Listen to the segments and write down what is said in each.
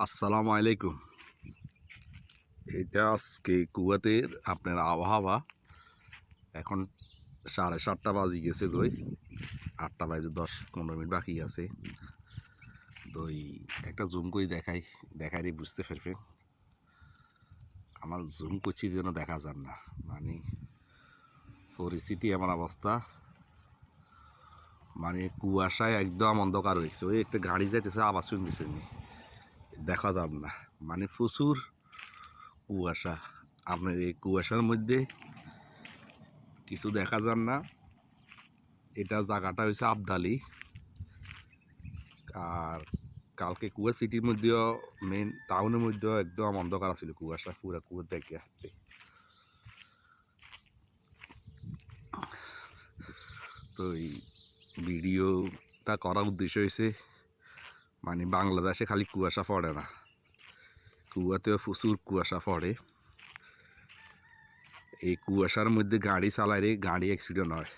আসসালামু আলাইকুম। এটা আজকে কুয়াতের আপনার আবহাওয়া। এখন সাড়ে সাতটা বাজি গেছে গই আটটা বাজে দশ, পনেরো মিনিট বাকি আছে। তো একটা জুম করে দেখাই দেখারই বুঝতে পারবেন? আমার জুম করছি যেন দেখা যান না। মানে পরিস্থিতি এমন অবস্থা। মানে কুয়াশায় একদম অন্ধকার হয়েছে। ওই একটা গাড়ি যাইতেছে আবার শুনতেছে দেখা যাব না। মানে প্রচুর কুয়াশা। আপনার এই কুয়াশার মধ্যে কিছু দেখা যান না। এটা জায়গাটা হয়েছে আবদালি। আর কালকে কুয়া সিটির মধ্যেও মেন টাউনের মধ্যেও একদম অন্ধকার ছিল কুয়াশা, পুরা কুয়া দেখে হাঁটতে। তো এই ভিডিওটা করার উদ্দেশ্য হয়েছে মানে বাংলাদেশে খালি কুয়াশা পড়ে না। কুয়াতেও প্রচুর কুয়াশা পড়ে। এই কুয়াশার মধ্যে গাড়ি চালাইলে গাড়ি অ্যাক্সিডেন্ট হয়।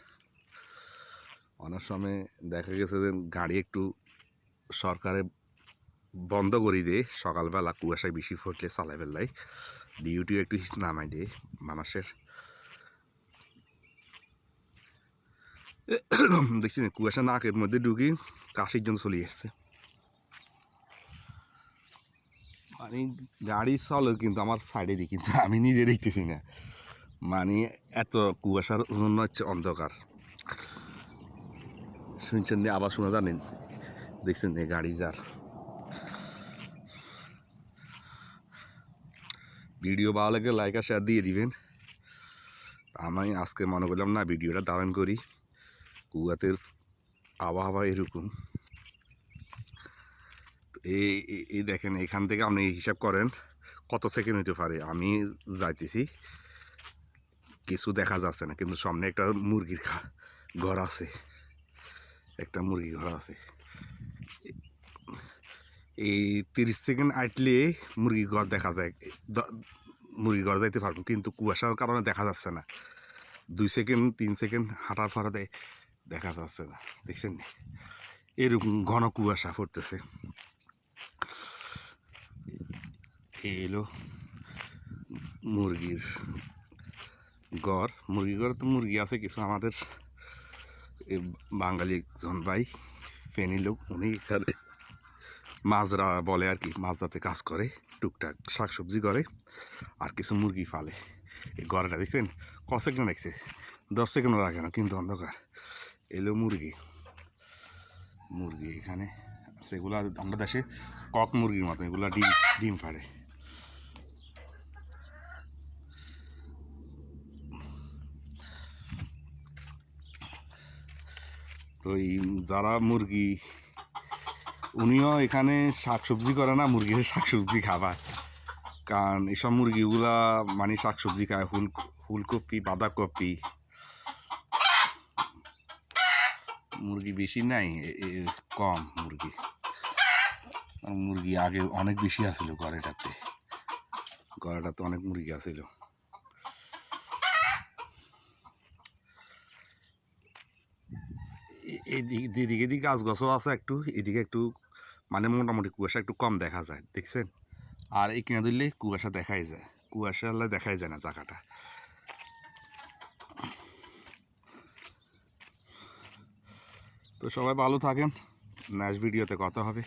অনেক সময় দেখা গেছে যে গাড়ি একটু সরকারে বন্ধ করে দেয় সকালবেলা কুয়াশায় বেশি ফুটলে চালাই ফেললাই ডিউটিও একটু নামাই দেয় মানুষের। দেখছি কুয়াশা নাকের মধ্যে ঢুকি, কাশির জন্য চলে আসছে মানে গাড়ি চলে, কিন্তু আমার সাইডে দিই কিন্তু আমি নিজে দেখতেছি না। মানে এত কুয়াশার জন্য হচ্ছে অন্ধকার। শুনছেন আবার শোনা জানেন? দেখছেন গাড়ি যার। ভিডিও ভালো লাগে লাইক আর শেয়ার দিয়ে দিবেন। আমি আজকে মনে করলাম না, ভিডিওটা দারুণ করি। কুয়াতের আবহাওয়া এরকম। এই, এই- দেখেন, এখান থেকে আপনি হিসাব করেন কত সেকেন্ড হইতে পারে। আমি যাইতেছি, কিছু দেখা যাচ্ছে না, কিন্তু সামনে একটা মুরগির ঘর আছে। একটা মুরগি ঘর আছে। এই তিরিশ সেকেন্ড আটলে মুরগি ঘর দেখা যায়। মুরগি ঘর যাইতে পারব, কিন্তু কুয়াশার কারণে দেখা যাচ্ছে না। দুই সেকেন্ড তিন সেকেন্ড হাঁটার পরে দেখা যাচ্ছে না। দেখছেন? এরকম ঘন কুয়াশা পড়তেছে। এই মুরগির গড়। মুরগি ঘর তো মুরগি আছে, কিছু আমাদের বাঙালি একজন ভাই, ফেনি লোক, উনি এখানে মাজরা বলে আর কি, মাজরাতে কাজ করে, টুকটাক শাকসবজি করে, আর কিছু মুরগি ফালে এই ঘরটা দেখছেন? ক সেকেন্ড লাগছে? দশ সেকেন্ড রাখে না, কিন্তু অন্ধকার। এলো মুরগি। মুরগি এখানে সেগুলো আমরা দেশে কক মুরগির মতো এগুলো ডিম ডিম ফাড়ে। তো এই যারা মুরগি, উনিও এখানে শাকসবজি করে না মুরগির শাকসবজি খাবার। কারণ এসব মুরগিগুলা মানে শাকসবজি খায় ফুল ফুলকপি, বাঁধাকপি। মুরগি বেশি নাই কম মুরগি। মুরগি আগে অনেক বেশি আছিল ঘরেটাতে। ঘরেটাতে অনেক মুরগি আছিল। এদিকে, যেদিকে গাছ গাছও আছে একটু, এদিকে একটু মানে মোটামুটি কুয়াশা একটু কম দেখা যায়, দেখছেন? আর এই কিনা ধরলে কুয়াশা দেখাই যায়, কুয়াশা হলে দেখাই যায় না জায়গাটা। তো সবাই ভালো থাকেন, নেক্সট ভিডিওতে কথা হবে।